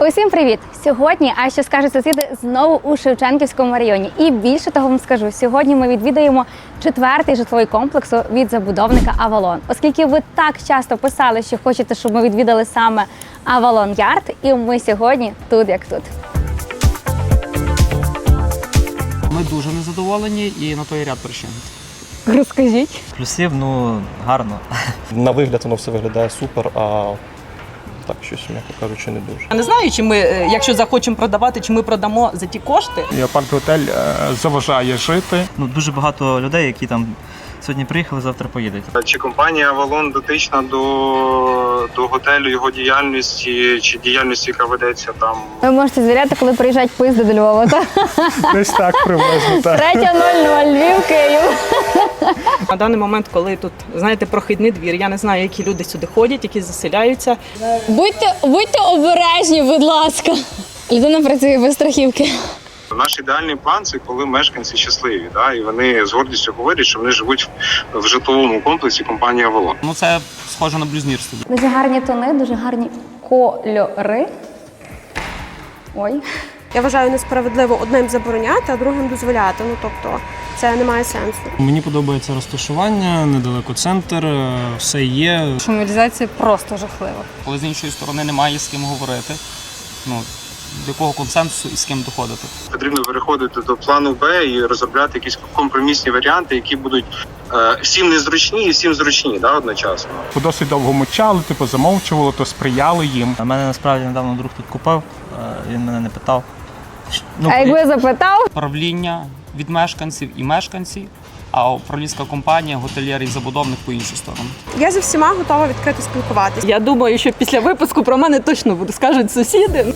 Усім привіт! Сьогодні, а що скажуть сусіди, знову у Шевченківському районі. І більше того вам скажу, сьогодні ми відвідаємо четвертий житловий комплекс від забудовника Авалон. Оскільки ви так часто писали, що хочете, щоб ми відвідали саме Авалон Ярд, і ми сьогодні тут як тут. Ми дуже незадоволені і на той ряд причин. Розкажіть. Плюсів, ну гарно. На вигляд воно все виглядає супер, а так щось, м'яко кажучи, не дуже. Я не знаю, чи ми, е, якщо захочемо продавати, чи ми продамо за ті кошти. І апарт-готель е, заважає жити. Ну дуже багато людей, які там сьогодні приїхали, завтра поїдуть. Чи компанія Авалон дотична до, до готелю, його діяльності, чи діяльності, яка ведеться там Ви можете звіряти, коли приїжджають поїзди до Львова. Десь так приблизно. Так. 3.00 Львів, Київ. На даний момент, коли тут, знаєте, прохідний двір, я не знаю, які люди сюди ходять, які заселяються. Будьте, будьте обережні, будь ласка. Людина працює без страхівки. Наш ідеальний план це коли мешканці щасливі, да, і вони з гордістю говорять, що вони живуть в, в житловому комплексі компанії Авалон. Ну це схоже на блюзнірство. Дуже гарні тони, дуже гарні кольори. Ой. Я вважаю несправедливо одним забороняти, а другим дозволяти. Ну тобто це не має сенсу. Мені подобається розташування, недалеко центр, е, все є. Шумілізація просто жахлива. Коли з іншої сторони немає з ким говорити. Ну до якого консенсусу і з ким доходити. Потрібно переходити до плану Б і розробляти якісь компромісні варіанти, які будуть е, всім незручні і всім зручні да, одночасно. Бо Досить довго мовчали, типу замовчували, то сприяли їм. А мене насправді недавно друг тут купив, е, він мене не питав. Ну, А якби запитав, Правління від мешканців і мешканці, а управлінська компанія, готельєр і забудовник по іншу сторону. Я зі всіма готова відкрито спілкуватися. Я думаю, що після випуску про мене точно буде скажуть сусіди.